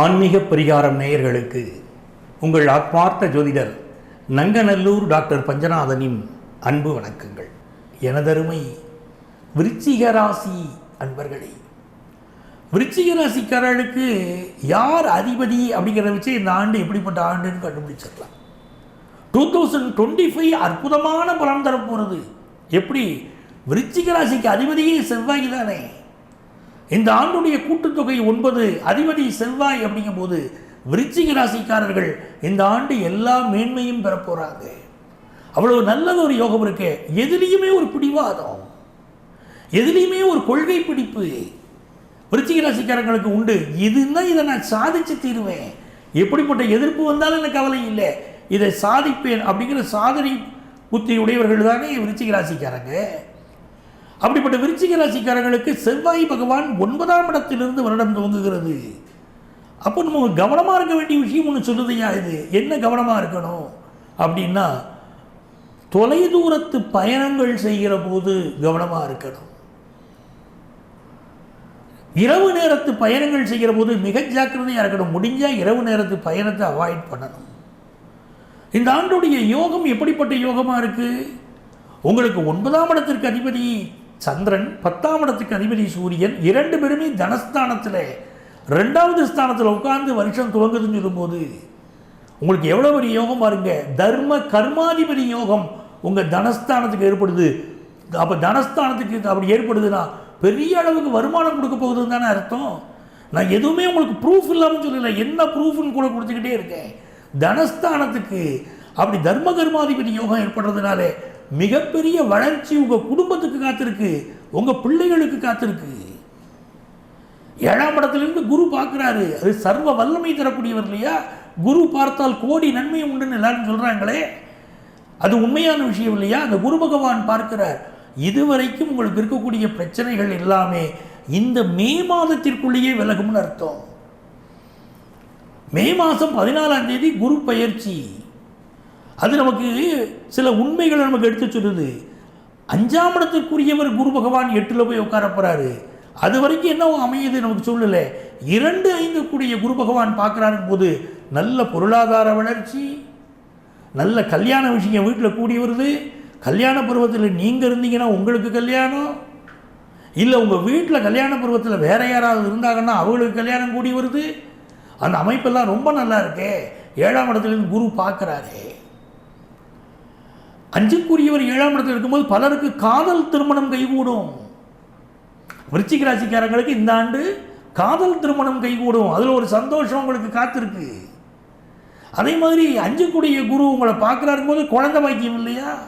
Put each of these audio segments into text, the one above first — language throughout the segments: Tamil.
ஆன்மீக பரிகாரம் நேயர்களுக்கு உங்கள் ஆத்மார்த்த ஜோதிடர் நங்கநல்லூர் டாக்டர் பஞ்சநாதனின் அன்பு வணக்கங்கள். எனதருமை விருச்சிக ராசி அன்பர்களே விருச்சிக ராசிக்காரர்களுக்கு யார் அதிபதி அப்படிங்கிறத வச்சு இந்த ஆண்டு எப்படிப்பட்ட ஆண்டுன்னு கண்டுபிடிச்சிடலாம் டூ தௌசண்ட் டுவெண்ட்டி ஃபைவ் அற்புதமான பலன் தரப்போகிறது எப்படி? விருச்சிக ராசிக்கு அதிபதியே செவ்வாய் தானே. இந்த ஆண்டுடைய கூட்டுத்தொகை ஒன்பது அதிபதி செவ்வாய் அப்படிங்கும்போது விருச்சிக ராசிக்காரர்கள் இந்த ஆண்டு எல்லா மேன்மையும் பெறப்போகிறாங்க அவ்வளோ நல்லது ஒரு யோகம் இருக்கு. எதுலேயுமே ஒரு பிடிவாதம். எதுலேயுமே ஒரு கொள்கை பிடிப்பு. விருச்சிக ராசிக்காரங்களுக்கு உண்டு. இதுன்னா இதை நான் சாதிச்சு தீருவேன். எப்படிப்பட்ட எதிர்ப்பு வந்தாலும் எனக்கு கவலை இல்லை. இதை சாதிப்பேன் அப்படிங்கிற சாதனை புத்தி உடையவர்கள் தானே விருச்சிக ராசிக்காரங்க. அப்படிப்பட்ட விருச்சிக ராசிக்காரர்களுக்கு செவ்வாய் பகவான் ஒன்பதாம் இடத்திலிருந்து வருடம் துவங்குகிறது. அப்போ நம்ம கவனமாக இருக்க வேண்டிய விஷயம் ஒன்று சொல்லுதையா இது. என்ன கவனமாக இருக்கணும்? அப்படின்னா தொலைதூரத்து பயணங்கள் செய்கிற போது கவனமாக இருக்கணும். இரவு நேரத்து பயணங்கள் செய்கிற போது மிக ஜாக்கிரதையாக இருக்கணும். முடிஞ்சால் இரவு நேரத்து பயணத்தை அவாய்ட் பண்ணணும். இந்த ஆண்டுடைய யோகம் எப்படிப்பட்ட யோகமாக இருக்குது உங்களுக்கு ஒன்பதாம் இடத்திற்கு அதிபதி சந்திரன் பத்தாம் இடத்துக்கு அதிபதி சூரியன் இரண்டு பேருமே தனஸ்தானத்தில் ரெண்டாவது ஸ்தானத்தில் உட்கார்ந்து வருஷம் துவங்குதுன்னு சொல்லும்போது உங்களுக்கு எவ்வளோ பெரிய யோகம் பாருங்க. தர்ம கர்மாதிபதி யோகம் உங்கள் தனஸ்தானத்துக்கு ஏற்படுது. அப்போ தனஸ்தானத்துக்கு அப்படி ஏற்படுதுன்னா பெரிய அளவுக்கு வருமானம் கொடுக்க போகுதுன்னு தானே அர்த்தம். நான் எதுவுமே உங்களுக்கு ப்ரூஃப் இல்லாமல் சொல்லலை. என்ன ப்ரூஃப்னு கூட கொடுத்துக்கிட்டே இருக்கேன். தனஸ்தானத்துக்கு அப்படி தர்ம கர்மாதிபதி யோகம் ஏற்படுறதுனாலே மிகப்பெரிய வளர்ச்சி உங்கள் குடும்பத்துக்கு காத்திருக்கு. உங்கள் பிள்ளைகளுக்கு காத்திருக்கு. ஏழாம் இடத்துலேருந்து குரு பார்க்குறாரு. அது சர்வ வல்லமை தரக்கூடியவர் இல்லையா? குரு பார்த்தால் கோடி நன்மை உண்டுன்னு எல்லாரும் சொல்கிறாங்களே அது உண்மையான விஷயம் இல்லையா? அந்த குரு பகவான் பார்க்கிறார். இதுவரைக்கும் உங்களுக்கு இருக்கக்கூடிய பிரச்சனைகள் எல்லாமே இந்த மே மாதத்திற்குள்ளேயே விலகும்னு அர்த்தம். மே மாதம் பதினாலாம் தேதி குரு பயிற்சி. அது நமக்கு சில உண்மைகளை நமக்கு எடுத்து சொல்லுது. அஞ்சாம் இடத்துக்குரியவர் குரு பகவான் எட்டில் போய் உட்கார போகிறாரு அது வரைக்கும் என்ன அமையுது நமக்கு சொல்லலை. இரண்டு ஐந்து கூடிய குரு பகவான் பார்க்குறாரு போது நல்ல பொருளாதார வளர்ச்சி நல்ல கல்யாண விஷயம் வீட்டில் கூடி வருது. கல்யாண பருவத்தில் நீங்கள் இருந்தீங்கன்னா உங்களுக்கு கல்யாணம். இல்லை உங்கள் வீட்டில் கல்யாண பருவத்தில் வேற யாராவது இருந்தாங்கன்னா அவங்களுக்கு கல்யாணம் கூடி வருது. அந்த அமைப்பெல்லாம் ரொம்ப நல்லா இருக்கே. ஏழாம் இடத்துலேருந்து குரு பார்க்குறாரு. அஞ்சுக்குரியவர் ஏழாம் இடத்துல இருக்கும்போது பலருக்கு காதல் திருமணம் கைகூடும். விருச்சிக ராசிக்காரங்களுக்கு இந்த ஆண்டு காதல் திருமணம் கைகூடும். அதில் ஒரு சந்தோஷம் உங்களுக்கு காத்திருக்கு. அதே மாதிரி அஞ்சுக்குடிய குரு உங்களை பார்க்குறாரு போது குழந்தை பாக்கியம் இல்லையா?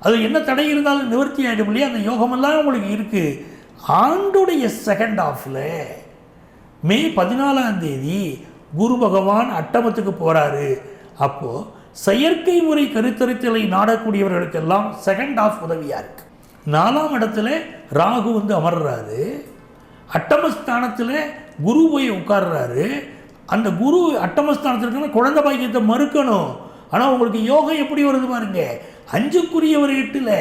அது என்ன தடை இருந்தாலும் நிவர்த்தி ஆகிடும் இல்லையா? அந்த யோகமெல்லாம் உங்களுக்கு இருக்குது ஆண்டுடைய செகண்ட் ஆஃபில் மே பதினாலாம் தேதி குரு பகவான் அட்டமத்துக்கு போகிறாரு அப்போது செயற்கை முறை கருத்தரித்தலை நாடக்கூடியவர்களுக்கெல்லாம் செகண்ட் ஆஃப் உதவியாக இருக்கு. நாலாம் இடத்துல ராகு வந்து அமர்றாரு. அட்டமஸ்தானத்தில் குரு போய் உட்கார்றாரு. அந்த குரு அட்டமஸ்தானத்தில் இருக்கிற குழந்தை பாக்கியத்தை மறுக்கணும். ஆனால் உங்களுக்கு யோகம் எப்படி வருது பாருங்க. அஞ்சுக்குரியவர் எட்டில்.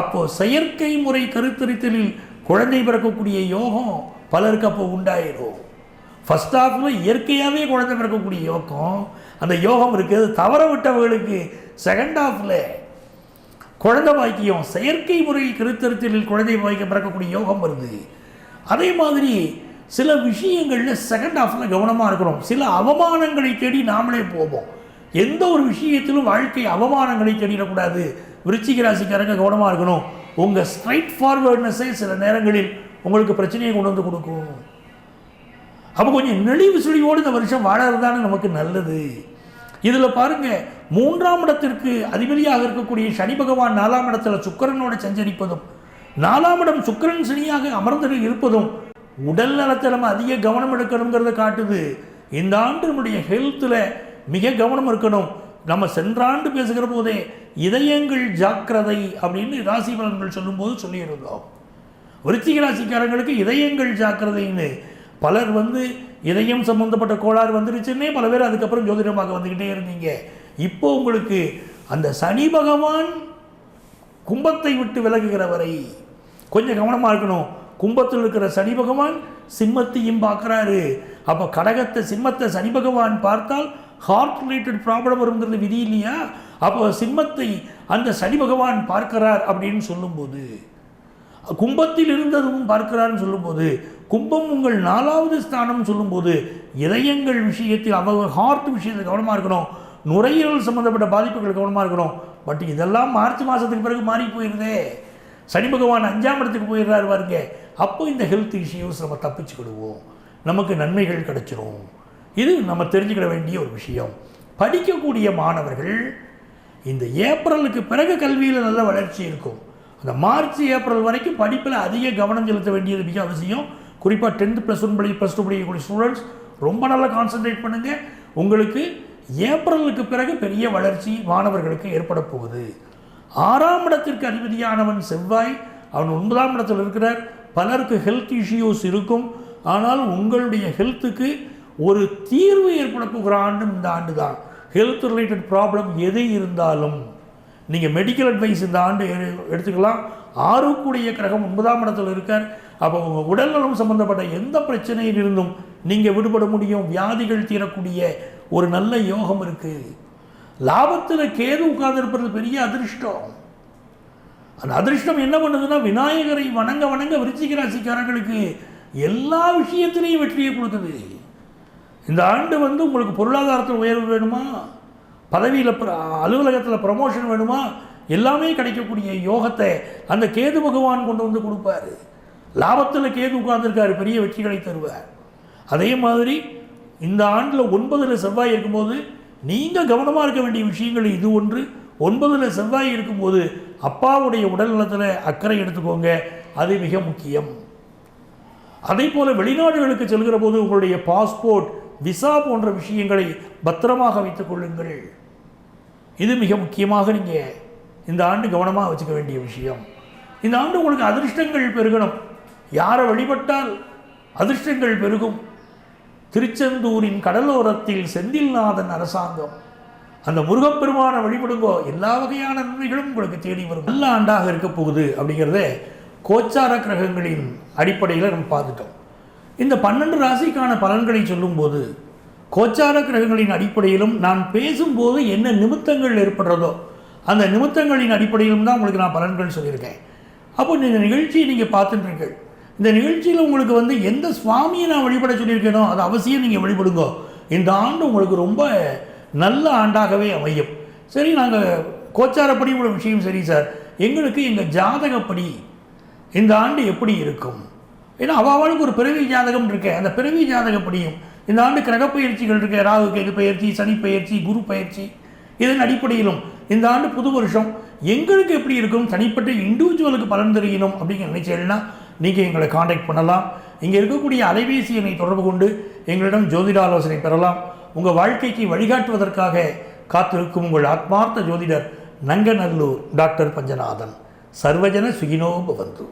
அப்போது செயற்கை முறை கருத்தரித்தலில் குழந்தை பிறக்கக்கூடிய யோகம் பலருக்கு அப்போ உண்டாயிடும் ஃபஸ்ட் ஹாஃபில் இயற்கையாகவே குழந்தை பிறக்கக்கூடிய யோகம். அந்த யோகம் இருக்குது தவற விட்டவர்களுக்கு செகண்ட் ஹாஃபில் குழந்தை பாக்கியம் செயற்கை முறை கருத்தரித்தலில் குழந்தை பாக்கியம் பிறக்கக்கூடிய யோகம் வருது. அதே மாதிரி சில விஷயங்களில் செகண்ட் ஹாஃபில் கவனமாக இருக்கிறோம் சில அவமானங்களை தேடி நாமளே போவோம். எந்த ஒரு விஷயத்திலும் வாழ்க்கை அவமானங்களை தேடிடக்கூடாது. விருச்சிக ராசிக்காரங்க கவனமாக இருக்கணும். உங்கள் ஸ்ட்ரைட் ஃபார்வர்ட்னஸே சில நேரங்களில் உங்களுக்கு பிரச்சனையை கொண்டு வந்து கொடுக்கும். அப்போ கொஞ்சம் நெளிவு சுழிவோடு இந்த வருஷம் வாழறதானே நமக்கு நல்லது. இதில் பாருங்க மூன்றாம் இடத்திற்கு அதிபதியாக இருக்கக்கூடிய சனி பகவான் நாலாம் இடத்துல சுக்கரனோட சஞ்சரிப்பதும் நாலாம் இடம் சுக்கரன் சனியாக அமர்ந்து இருப்பதும் உடல் நலத்தில் நம்ம அதிக கவனம் எடுக்கணுங்கிறத காட்டுது. இந்த ஆண்டு நம்முடைய ஹெல்த்தில் மிக கவனம் இருக்கணும். நம்ம சென்ற ஆண்டு பேசுகிற போதே இதயங்கள் ஜாக்கிரதை அப்படின்னு ராசி பலன்கள் சொல்லும்போது சொல்லியிருந்தோம். விருச்சிக ராசிக்காரங்களுக்கு இதயங்கள் ஜாக்கிரதைன்னு பலர் வந்து இதயம் சம்பந்தப்பட்ட கோளாறு வந்துருச்சுன்னே பல பேர் அதுக்கப்புறம் ஜோதிடமாக வந்துக்கிட்டே இருந்தீங்க. இப்போ உங்களுக்கு அந்த சனி பகவான் கும்பத்தை விட்டு விலகுகிற வரை கொஞ்சம் கவனமாக இருக்கணும். கும்பத்தில் இருக்கிற சனி பகவான் சிம்மத்தையும் பார்க்குறாரு. அப்போ கடகத்தை சிம்மத்தை சனி பகவான் பார்த்தால் ஹார்ட் ரிலேட்டட் ப்ராப்ளம் வருங்கிறது விதி இல்லையா? அப்போ சிம்மத்தை அந்த சனி பகவான் பார்க்கிறார் அப்படின்னு சொல்லும்போது கும்பத்தில் இருந்ததும் பார்க்கிறார்னு சொல்லும்போது கும்பம் உங்கள் நாலாவது ஸ்தானம் சொல்லும்போது இதயங்கள் விஷயத்தில் அவங்க ஹார்ட் விஷயத்தில் கவனமாக இருக்கணும். நுரையீரல் சம்மந்தப்பட்ட பாதிப்புகள் கவனமாக இருக்கணும். பட் இதெல்லாம் மார்ச் மாதத்துக்கு பிறகு மாறி போயிருந்தே சனி பகவான் அஞ்சாம் இடத்துக்கு போயிடுறாரு பாருங்க. அப்போ இந்த ஹெல்த் இஷ்யூஸ் நம்ம தப்பிச்சுக்கிடுவோம். நமக்கு நன்மைகள் கிடைச்சிரும். இது நம்ம தெரிஞ்சுக்கிட வேண்டிய ஒரு விஷயம். படிக்கக்கூடிய மாணவர்கள் இந்த ஏப்ரலுக்கு பிறகு கல்வியில் நல்ல வளர்ச்சி இருக்கும். இந்த மார்ச் ஏப்ரல் வரைக்கும் படிப்பில் அதிக கவனம் செலுத்த வேண்டியது மிக அவசியம். குறிப்பாக டென்த்து ப்ளஸ் ஒன் படி ப்ளஸ் டூ படிக்கக்கூடிய ஸ்டூடெண்ட்ஸ் ரொம்ப நல்லா கான்சென்ட்ரேட் பண்ணுங்கள் உங்களுக்கு ஏப்ரலுக்கு பிறகு பெரிய வளர்ச்சி மாணவர்களுக்கு ஏற்பட போகுது. ஆறாம் இடத்திற்கு அதிபதியானவன் செவ்வாய். அவன் ஒன்பதாம் இடத்தில் இருக்கிறார். பலருக்கு ஹெல்த் இஷ்யூஸ் இருக்கும். ஆனால் உங்களுடைய ஹெல்த்துக்கு ஒரு தீர்வு ஏற்பட போகிற ஆண்டும் இந்த ஆண்டு தான் ஹெல்த் ரிலேட்டட் ப்ராப்ளம் எது இருந்தாலும் நீங்கள் மெடிக்கல் அட்வைஸ் இந்த ஆண்டு எடுத்துக்கலாம். ஆறுக்குடைய கிரகம் ஒன்பதாம் இடத்தில் இருக்கார். அப்போ உங்கள் உடல்நலம் சம்பந்தப்பட்ட எந்த பிரச்சனையில் இருந்தும் நீங்கள் விடுபட முடியும். வியாதிகள் தீரக்கூடிய ஒரு நல்ல யோகம் இருக்குது லாபத்தில் கேது உட்கார்ந்துருப்பது பெரிய அதிர்ஷ்டம். அந்த அதிர்ஷ்டம் என்ன பண்ணுதுன்னா விநாயகரை வணங்க வணங்க விருச்சிக ராசிக்காரர்களுக்கு எல்லா விஷயத்திலையும் வெற்றியை கொடுக்குது. இந்த ஆண்டு வந்து உங்களுக்கு பொருளாதாரத்தில் உயர்வு வேணுமா? பதவியில் அலுவலகத்தில் ப்ரமோஷன் வேணுமா? எல்லாமே கிடைக்கக்கூடிய யோகத்தை அந்த கேது பகவான் கொண்டு வந்து கொடுப்பாரு. லாபத்தில் கேது உட்கார்ந்துருக்காரு பெரிய வெற்றிகளை தருவார். அதே மாதிரி இந்த ஆண்டில் ஒன்பதில் செவ்வாய் இருக்கும்போது நீங்கள் கவனமாக இருக்க வேண்டிய விஷயங்கள் இது ஒன்று. ஒன்பதில் செவ்வாய் இருக்கும்போது அப்பாவுடைய உடல் நலத்தில் அக்கறை எடுத்துக்கோங்க. அது மிக முக்கியம். அதே போல் வெளிநாடுகளுக்கு செல்கிற போது உங்களுடைய பாஸ்போர்ட் விசா போன்ற விஷயங்களை பத்திரமாக வைத்துக் கொள்ளுங்கள். இது மிக முக்கியமாக நீங்கள் இந்த ஆண்டு கவனமாக வச்சுக்க வேண்டிய விஷயம். இந்த ஆண்டு உங்களுக்கு அதிர்ஷ்டங்கள் பெருகணும். யாரை வழிபட்டால் அதிர்ஷ்டங்கள் பெருகும்? திருச்செந்தூரின் கடலோரத்தில் செந்தில்நாதன் அரசாங்கம். அந்த முருகப்பெருமானை வழிபடுங்கோ. எல்லா வகையான நன்மைகளும் உங்களுக்கு தேடி வரும். நல்ல ஆண்டாக இருக்க போகுது அப்படிங்கிறத கோச்சார கிரகங்களின் அடிப்படையில் நம்ம பார்த்துட்டோம். இந்த பன்னெண்டு ராசிக்கான பலன்களை சொல்லும்போது கோச்சார கிரகங்களின் அடிப்படையிலும் நான் பேசும்போது என்ன நிமித்தங்கள் ஏற்படுறதோ அந்த நிமித்தங்களின் அடிப்படையிலும் தான் உங்களுக்கு நான் பலன்கள் சொல்லியிருக்கேன். அப்போ இந்த நிகழ்ச்சியை நீங்கள் பார்த்துட்டுருக்கீர்கள் இந்த நிகழ்ச்சியில் உங்களுக்கு வந்து எந்த சுவாமியை நான் வழிபட சொல்லியிருக்கேனோ அது அவசியம் நீங்கள் வழிபடுங்க. இந்த ஆண்டு உங்களுக்கு ரொம்ப நல்ல ஆண்டாகவே அமையும். சரி நாங்கள் கோச்சாரப்படி உள்ள விஷயம் சரி சார். எங்களுக்கு எங்கள் ஜாதகப்படி இந்த ஆண்டு எப்படி இருக்கும்? ஏன்னா அவளுக்கு ஒரு பிறவி ஜாதகம் இருக்கு. அந்த பிறவி ஜாதகப்படியும் இந்த ஆண்டு கிரக பயிற்சிகள் இருக்கு. ராகு கேது பயிற்சி சனி பயிற்சி குரு பயிற்சி. இதன் அடிப்படையிலும் இந்த ஆண்டு புது வருஷம் எங்களுக்கு எப்படி இருக்கும்? தனிப்பட்ட இண்டிவிஜுவலுக்கு பலன் தெரியணும் அப்படிங்கிற நினைச்சீங்கன்னா நீங்கள் எங்களை காண்டாக்ட் பண்ணலாம். இங்கே இருக்கக்கூடிய அலைபேசி எண்ணை தொடர்பு கொண்டு எங்களிடம் ஜோதிட ஆலோசனை பெறலாம். உங்கள் வாழ்க்கைக்கு வழிகாட்டுவதற்காக காத்திருக்கும் உங்கள் ஆத்மார்த்த ஜோதிடர் நங்கநல்லூர் டாக்டர் பஞ்சநாதன். சர்வஜன சுகினோ பவந்து.